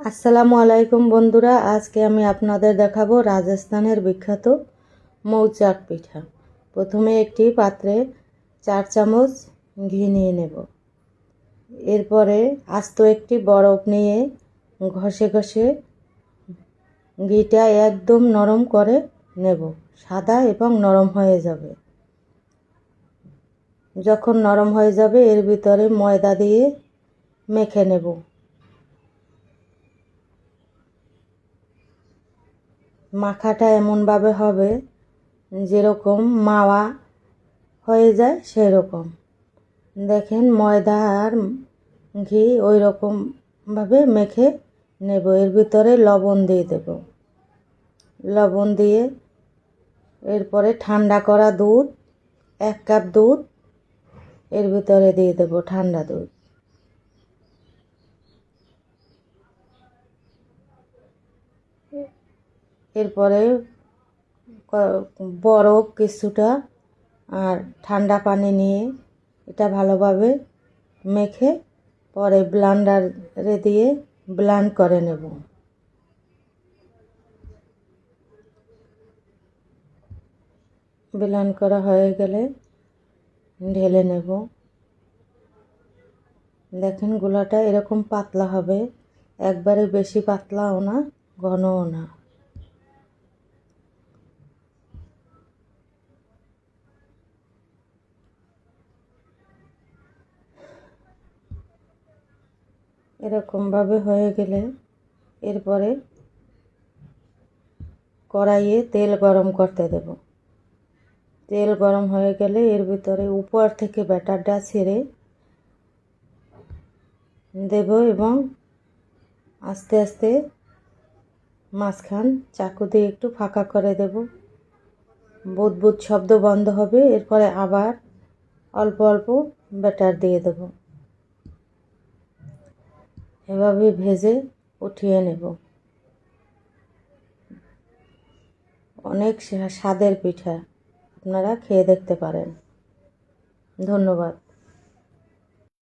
আসসালামু আলাইকুম বন্ধুরা, আজকে আমি আপনাদের দেখাবো রাজস্থানের বিখ্যাত মৌচাক পিঠা। প্রথমে একটি পাত্রে চার চামচ ঘি নিয়ে নেব। এরপরে আস্ত একটি বরফ নিয়ে ঘষে ঘষে ঘিটা একদম নরম করে নেব। সাদা এবং নরম হয়ে যাবে। যখন নরম হয়ে যাবে, এর ভিতরে ময়দা দিয়ে মেখে নেব। মাখাটা এমনভাবে হবে যেরকম মাওয়া হয়ে যায় সেরকম। দেখেন ময়দা আর ঘি ওই রকমভাবে মেখে নেব। এর ভিতরে লবণ দিয়ে দেব। লবণ দিয়ে এরপরে ঠান্ডা করা দুধ, এক কাপ দুধ এর ভিতরে দিয়ে দেব ঠান্ডা দুধ। এরপরে বরফ কিছুটা আর ঠান্ডা পানি নিয়ে এটা ভালোভাবে মেখে পরে ব্লান্ডারে দিয়ে ব্লান্ড করে নেব। ব্লান্ড করা হয়ে গেলে ঢেলে নেব। দেখেন গোলাটা এরকম পাতলা হবে, একবারে বেশি পাতলাও না, ঘনও না। এরকমভাবে হয়ে গেলে এরপরে কড়াইয়ে তেল গরম করতে দেব। তেল গরম হয়ে গেলে এর ভিতরে উপর থেকে ব্যাটারটা ছেড়ে দেব এবং আস্তে আস্তে মাঝখান চাকু দিয়ে একটু ফাঁকা করে দেব। বুদ বুদ শব্দ বন্ধ হবে, এরপরে আবার অল্প অল্প ব্যাটার দিয়ে দেব। এভাবে ভেজে উঠিয়ে নেব। অনেক স্বাদের পিঠা। আপনারা খেয়ে দেখতে পারেন। ধন্যবাদ।